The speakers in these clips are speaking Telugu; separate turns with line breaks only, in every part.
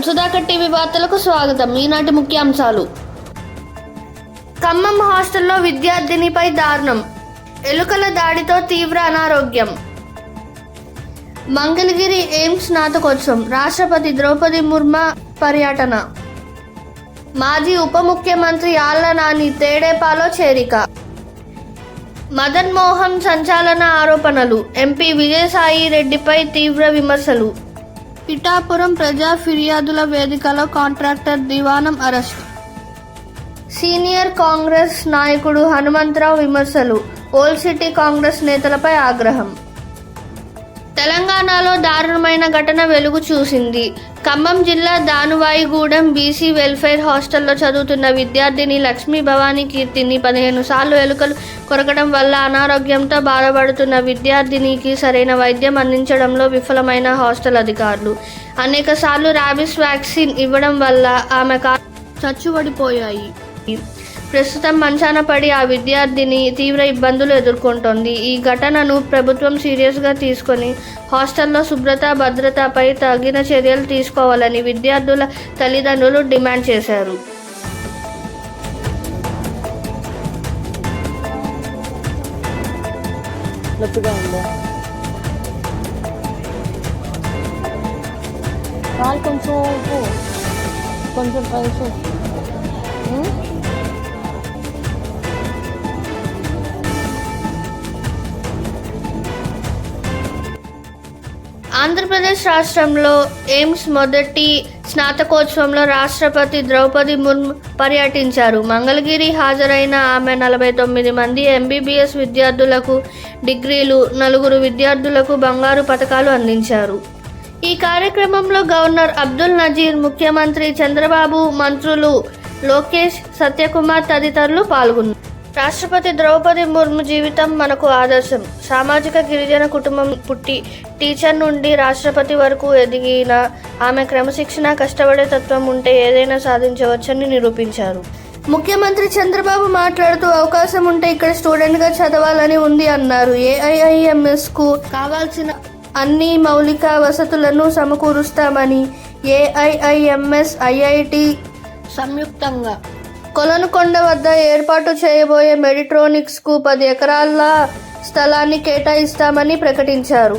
నమస్కారం. సుధాకర్ టీవీ వార్తలకు స్వాగతం. ఈనాటి ముఖ్యాంశాలు. ఖమ్మం హాస్టల్లో విద్యార్థినిపై దారుణం. ఎలుకల దాడితో తీవ్ర అనారోగ్యం. మంగళగిరి ఎయిమ్స్ స్నాతకోత్సవం. రాష్ట్రపతి ద్రౌపది ముర్మ పర్యటన. మాజీ ఉప ముఖ్యమంత్రి ఆళ్ళ నాని తేడేపాలో చేరిక. మదన్ మోహన్ సంచాలన ఆరోపణలు. ఎంపీ విజయసాయి రెడ్డిపై తీవ్ర విమర్శలు. పిఠాపురం ప్రజా ఫిర్యాదుల వేదికలో కాంట్రాక్టర్ దివానం అరెస్ట్. సీనియర్ కాంగ్రెస్ నాయకుడు హనుమంతరావు విమర్శలు. ఓల్డ్ సిటీ కాంగ్రెస్ నేతలపై ఆగ్రహం. తెలంగాణలో దారుణమైన ఘటన వెలుగు చూసింది. ఖమ్మం జిల్లా దానువాయిగూడెం బీసీ వెల్ఫేర్ హాస్టల్లో చదువుతున్న విద్యార్థిని లక్ష్మీ భవానీ కీర్తిని పదిహేను సార్లు ఎలుకలు కొరకడం వల్ల అనారోగ్యంతో బాధపడుతున్న విద్యార్థినికి సరైన వైద్యం అందించడంలో విఫలమైన హాస్టల్ అధికారులు. అనేక సార్లు ర్యాబిస్ వ్యాక్సిన్ ఇవ్వడం వల్ల ఆమె కా చచ్చుబడిపోయాయి. ప్రస్తుతం మంచాన పడి ఆ విద్యార్థిని తీవ్ర ఇబ్బందులు ఎదుర్కొంటోంది. ఈ ఘటనను ప్రభుత్వం సీరియస్గా తీసుకొని హాస్టల్లో శుభ్రత భద్రతపై తగిన చర్యలు తీసుకోవాలని విద్యార్థుల తల్లిదండ్రులు డిమాండ్ చేశారు.
నొప్పిగా ఉందా? కాలు కొంచెం కొంచెం కొంచెం
ఆంధ్రప్రదేశ్ రాష్ట్రంలో ఎయిమ్స్ మొదటి స్నాతకోత్సవంలో రాష్ట్రపతి ద్రౌపది ముర్ము పర్యటించారు. మంగళగిరి హాజరైన ఆమె నలభై తొమ్మిది మంది ఎంబీబీఎస్ విద్యార్థులకు డిగ్రీలు నలుగురు విద్యార్థులకు బంగారు పథకాలు అందించారు. ఈ కార్యక్రమంలో గవర్నర్ అబ్దుల్ నజీర్ ముఖ్యమంత్రి చంద్రబాబు మంత్రులు లోకేష్ సత్యకుమార్ తదితరులు పాల్గొన్నారు. రాష్ట్రపతి ద్రౌపది ముర్ము జీవితం మనకు ఆదర్శం. సామాజిక గిరిజన కుటుంబం పుట్టి టీచర్ నుండి రాష్ట్రపతి వరకు ఎదిగిన ఆమె క్రమశిక్షణ కష్టపడే తత్వం ఉంటే ఏదైనా సాధించవచ్చని నిరూపించారు. ముఖ్యమంత్రి చంద్రబాబు మాట్లాడుతూ అవకాశం ఉంటే ఇక్కడ స్టూడెంట్గా చదవాలని ఉంది అన్నారు. ఏఐఐఎంఎస్కు కావాల్సిన అన్ని మౌలిక వసతులను సమకూరుస్తామని ఏఐఐఎంఎస్ ఐఐటి సంయుక్తంగా కొలనుకొండ వద్ద ఏర్పాటు చేయబోయే మెడిట్రోనిక్స్కు పది ఎకరాల స్థలాన్ని కేటాయిస్తామని ప్రకటించారు.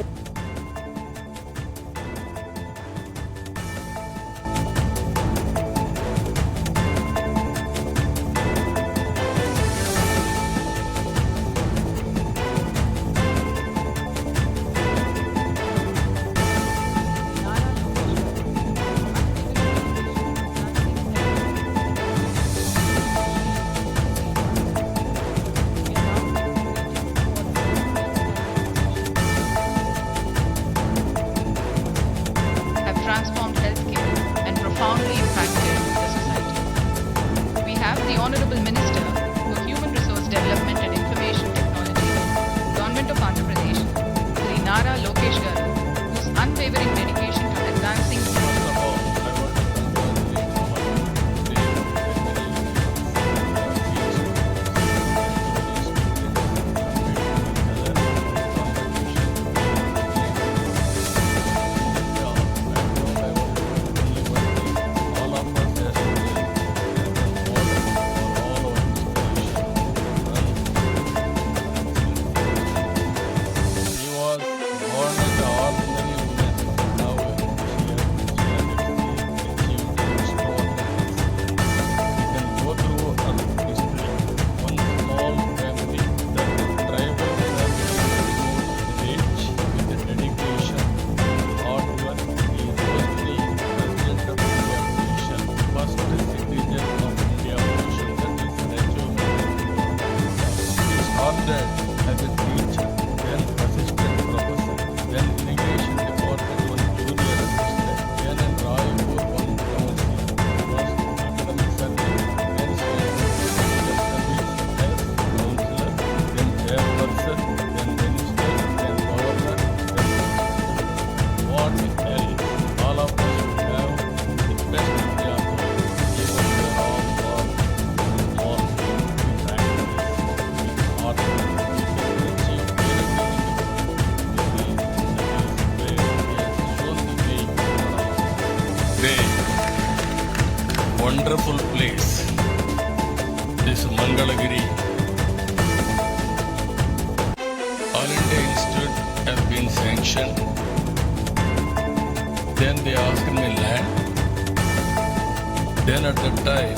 Then at that time,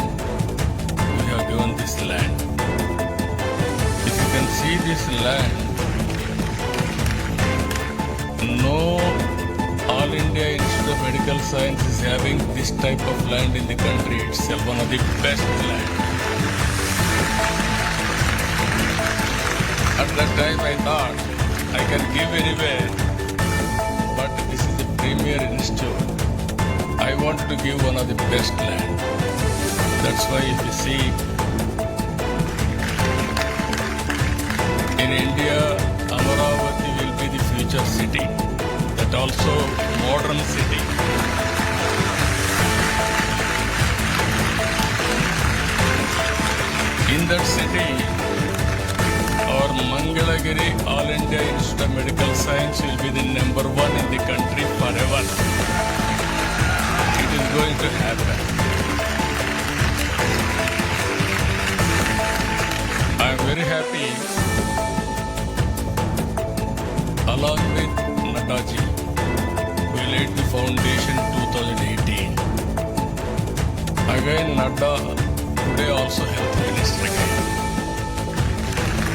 we have given this land. If you can see this land, no All India Institute of Medical Science is having this type of land in the country itself, one of the best land. At that time I thought I can give anywhere, but this is the premier institute. I want to give one of the best land. That's why if you see in India, Amaravati will be the future city. That also modern city. In that city, our Mangalagiri All India Institute of Medical Science will be the number one in the country forever. Going to happen. I am very happy along with Nataji. we laid the foundation 2018. Again, Nadda today also health minister again.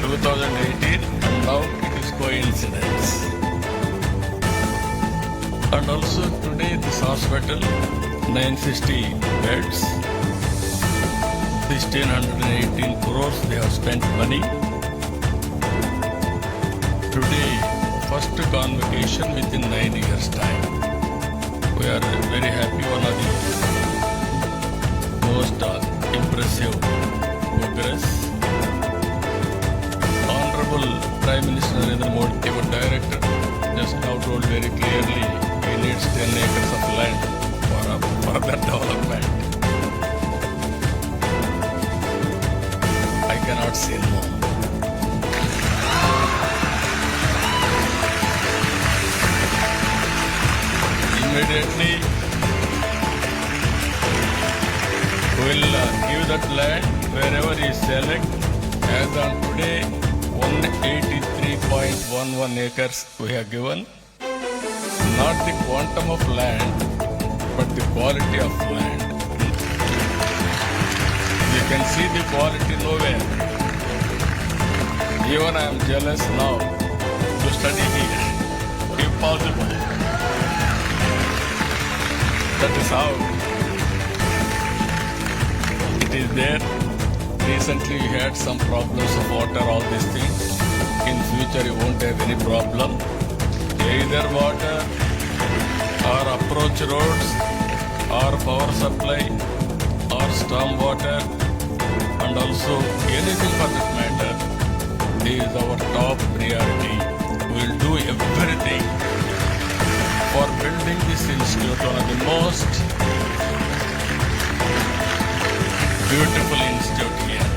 2018 and now it is coincidence. And also today this hospital, 960 beds, 1618 crores they have spent money. Today, first convocation within nine years' time. We are very happy. One of the most uh, impressive progress. Honorable Prime Minister Narendra Modi, our director, just now told very clearly he needs 10 acres of land uh, for that development. I cannot say no. immediately will give that land wherever he select. As on today, 183.11 acres we have given. Not the quantum of land, but the quality of land. You can see the quality nowhere. Even I am jealous now to study here, if possible. That is how it is there. Recently we had some problems of water, all these things. In future you won't have any problem. Either water or approach roads or power supply or storm water and also anything for that matter is our top priority. We'll do everything for building this institute, one of the most beautiful institute here.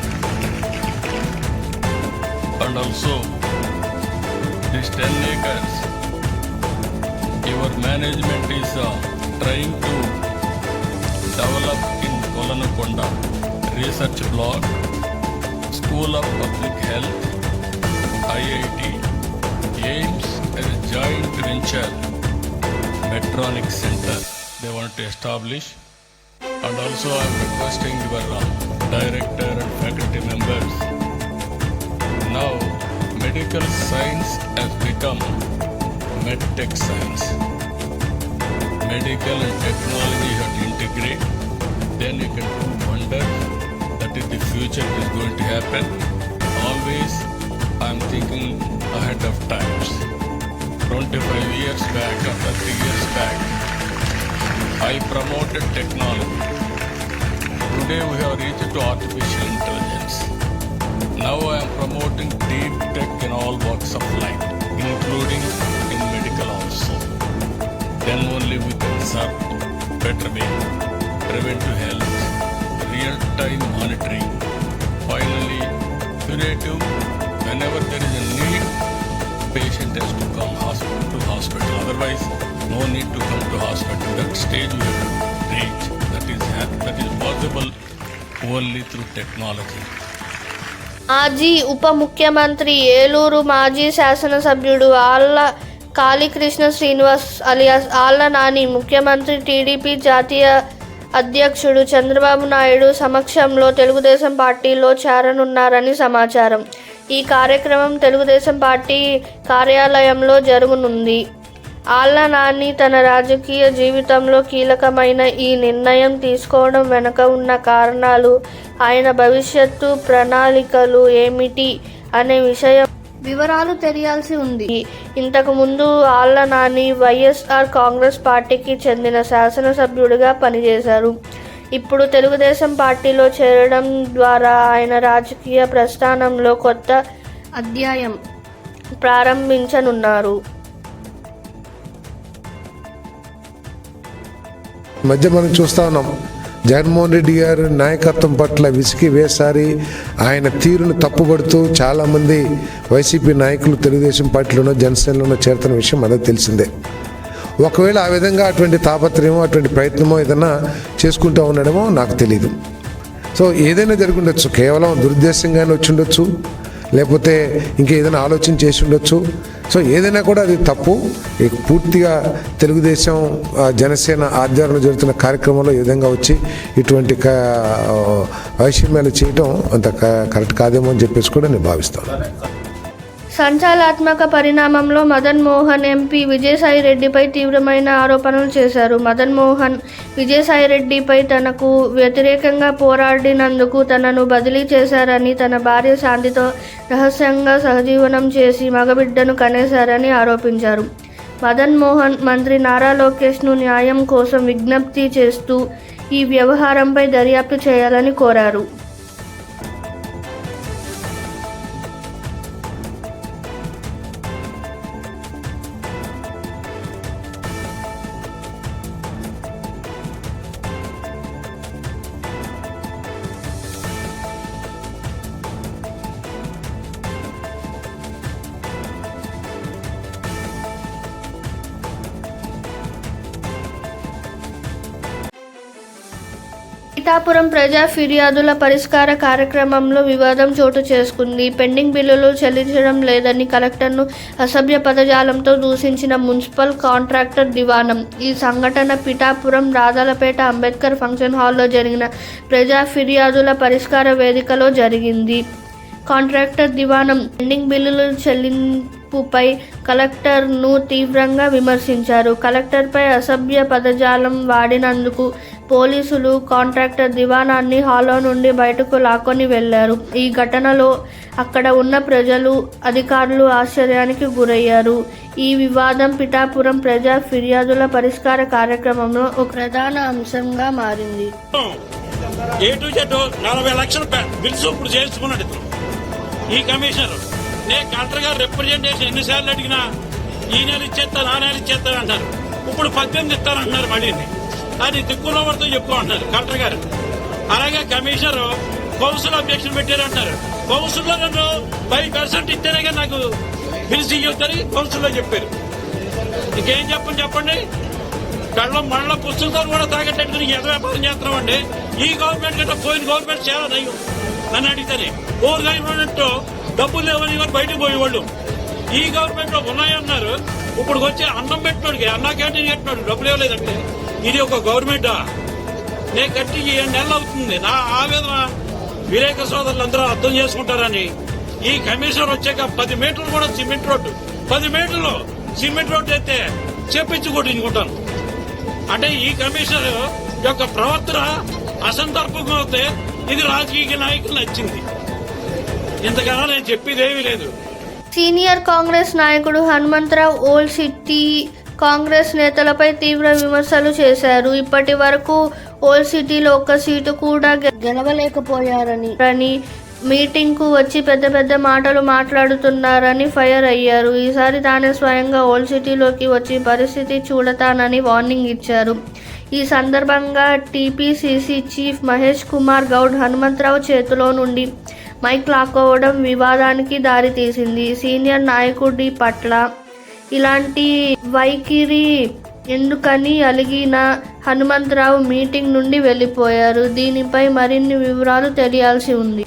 And also, these 10 acres, your management is uh, trying to develop in Kolanakonda research block, School of Public Health, IIT, AIMS as a joint venture Medtronic Center they want to establish. And also I'm requesting your uh, director and faculty members. Now medical science has become medtech science. Medical and technology you have to integrate. Then you can do that That is the future is going to happen. Always I'm thinking ahead of times. 25 years back or 30 years back, I promoted technology. Today we have reached to artificial intelligence. Now I am promoting deep tech in all walks of life, including in also. Then only we can serve better way, preventive health, real-time monitoring. Finally, curative, whenever there is a need, patient has to come hospital to hospital. Otherwise, no need to come to hospital. That stage we have to reach. That is that is possible only through technology.
మాజీ ఉప ముఖ్యమంత్రి ఏలూరు మాజీ శాసనసభ్యుడు ఆళ్ళ కాళీకృష్ణ శ్రీనివాస్ అలియాస్ ఆళ్ళ నాని ముఖ్యమంత్రి టీడీపీ జాతీయ అధ్యక్షుడు చంద్రబాబు నాయుడు సమక్షంలో తెలుగుదేశం పార్టీలో చేరనున్నారని సమాచారం. ఈ కార్యక్రమం తెలుగుదేశం పార్టీ కార్యాలయంలో జరగనుంది. ఆళ్ళ నాని తన రాజకీయ జీవితంలో కీలకమైన ఈ నిర్ణయం తీసుకోవడం వెనుక ఉన్న కారణాలు ఆయన భవిష్యత్తు ప్రణాళికలు ఏమిటి అనే విషయం వివరాలు తెలియాల్సి ఉంది. ఇంతకు ముందు ఆళ్ళ నాని వైఎస్ఆర్ కాంగ్రెస్ పార్టీకి చెందిన శాసనసభ్యుడిగా పనిచేశారు. ఇప్పుడు తెలుగుదేశం పార్టీలో చేరడం ద్వారా ఆయన రాజకీయ ప్రస్థానంలో కొత్త అధ్యాయం. ప్రారంభించనున్నారు.
మధ్య మనం చూస్తా ఉన్నాం. జగన్మోహన్ రెడ్డి గారు నాయకత్వం పట్ల విసిగి వేసారి ఆయన తీరును తప్పుపడుతూ చాలామంది వైసీపీ నాయకులు తెలుగుదేశం పార్టీలోనో జనసేనలోనో చేరుతున్న విషయం మనకు తెలిసిందే. ఒకవేళ ఆ విధంగా అటువంటి తాపత్రయమో అటువంటి ప్రయత్నమో ఏదైనా చేసుకుంటూ ఉండడమో నాకు తెలియదు సో ఏదైనా జరిగి ఉండొచ్చు కేవలం దురుద్దేశంగానే వచ్చి ఉండొచ్చు లేకపోతే ఇంకేదైనా ఆలోచన చేసి ఉండొచ్చు. సో ఏదైనా కూడా అది తప్పు. ఈ పూర్తిగా తెలుగుదేశం జనసేన ఆధ్వర్యంలో జరుగుతున్న కార్యక్రమంలో ఈ విధంగా వచ్చి ఇటువంటి వైషమ్యాలు చేయటం అంత కరెక్ట్ కాదేమో అని చెప్పేసి కూడా నేను భావిస్తాను
సంచలనాత్మక పరిణామంలో మదన్ మోహన్ ఎంపీ విజయసాయి రెడ్డిపై తీవ్రమైన ఆరోపణలు చేశారు. మదన్ మోహన్ విజయసాయి రెడ్డిపై తనకు వ్యతిరేకంగా పోరాడినందుకు తనను బదిలీ చేశారని తన భార్య శాంతితో రహస్యంగా సహజీవనం చేసి మగబిడ్డను కనేశారని ఆరోపించారు. మదన్ మోహన్ మంత్రి నారా లోకేష్ను న్యాయం కోసం విజ్ఞప్తి చేస్తూ ఈ వ్యవహారంపై దర్యాప్తు చేయాలని కోరారు. పిఠాపురం ప్రజా ఫిర్యాదుల పరిష్కార కార్యక్రమంలో వివాదం చోటు చేసుకుంది. పెండింగ్ బిల్లులు చెల్లించడం లేదని కలెక్టర్ను అసభ్య పదజాలంతో దూషించిన మున్సిపల్ కాంట్రాక్టర్ దివానం. ఈ సంఘటన పిఠాపురం రాధాలపేట అంబేద్కర్ ఫంక్షన్ హాల్లో జరిగిన ప్రజా ఫిర్యాదుల పరిష్కార వేదికలో జరిగింది. కాంట్రాక్టర్ దివానం పెండింగ్ బిల్లులు చెల్లింపుపై కలెక్టర్ను తీవ్రంగా విమర్శించారు. కలెక్టర్పై అసభ్య పదజాలం వాడినందుకు పోలీసులు కాంట్రాక్టర్ దివానాన్ని హాలో నుండి బయటకు లాక్కొని వెళ్ళారు ఈ ఘటనలో అక్కడ ఉన్న ప్రజలు అధికారులు ఆశ్చర్యానికి గురయ్యారు. ఈ వివాదం పిఠాపురం ప్రజా ఫిర్యాదుల పరిష్కార కార్యక్రమంలో ఒక ప్రధాన అంశంగా మారింది.
ఏ టు జెడ్ నలభై లక్షల బిల్స్ ఇప్పుడు చేయించుకున్నాడు ఈ కమిషనర్. నేను కలెక్టర్ గారు రిప్రజెంటేషన్ ఎన్నిసార్లు అడిగినా ఈ నెల ఇచ్చేస్తాను ఆ నెల ఇచ్చేస్తాను అంటారు. ఇప్పుడు పద్దెనిమిది ఇస్తానంటున్నారు మళ్ళీ అది దిక్కున్న చెప్పుకో చెప్పు అంటున్నారు. కలెక్టర్ గారు. అలాగే కమిషనర్ కౌన్సిల్ అబ్జెక్షన్ పెట్టారంటారు కౌన్సిల్లో నన్ను ఫైవ్ పర్సెంట్ ఇస్తేనే కానీ నాకు పిలిచి ఇవ్వద్దని కౌన్సిల్లో చెప్పారు. ఇంకేం చెప్పండి చెప్పండి? కళ్ళం మళ్ళ పుస్తకాలు కూడా తాగట్టేట్టుకుని ఎంత వ్యాపారం చేస్తున్నామండి. ఈ గవర్నమెంట్ కంటే పోయిన గవర్నమెంట్ చాలా నయం నన్ను అడిగితేనే ఓవర్ గవర్నమెంట్ డబ్బులు లేవని బయటకు పోయేవాళ్ళు. ఈ గవర్నమెంట్లో ఉన్నాయన్నారు. ఇప్పుడు వచ్చి అన్నం పెట్టినోడికి అన్న క్యాంటీన్ కట్టినాడు డబ్బులు ఇవ్వలేదంటే ఇది ఒక గవర్నమెంటా? నేను కట్టి ఏడు నెలలు అవుతుంది. నా ఆవేదన విలేక సోదరులందరూ అర్థం చేసుకుంటారని. ఈ కమిషనర్ వచ్చాక పది మీటర్లు కూడా సిమెంట్ రోడ్డు. పది మీటర్లు సిమెంట్ రోడ్డు అయితే చెప్పించి కొట్టించుకుంటాను. అంటే ఈ కమిషనర్ యొక్క ప్రవర్తన అసందర్భంగా అయితే ఇది రాజకీయ నాయకులు నచ్చింది. ఇంతకన్నా నేను చెప్పేది ఏమీ లేదు.
సీనియర్ కాంగ్రెస్ నాయకుడు హనుమంతరావు ఓల్డ్ సిటీ కాంగ్రెస్ నేతలపై తీవ్ర విమర్శలు చేశారు. ఇప్పటి వరకు ఓల్డ్ సిటీలో ఒక్క సీటు కూడా గె- గెలవలేకపోయారని అని మీటింగ్కు వచ్చి పెద్ద పెద్ద మాటలు మాట్లాడుతున్నారని ఫైర్ అయ్యారు. ఈసారి తానే స్వయంగా ఓల్డ్ సిటీలోకి వచ్చి పరిస్థితి చూడతానని వార్నింగ్ ఇచ్చారు. ఈ సందర్భంగా టీపీసీసీ చీఫ్ మహేష్ కుమార్ గౌడ్ హనుమంతరావు చేతిలో నుండి మైక్ లాక్కోవడం వివాదానికి దారితీసింది. సీనియర్ నాయకుడి పట్ల ఇలాంటి వైఖరి ఎందుకని అలిగిన హనుమంతరావు మీటింగ్ నుండి వెళ్ళిపోయారు. దీనిపై మరిన్ని వివరాలు తెలియాల్సి ఉంది.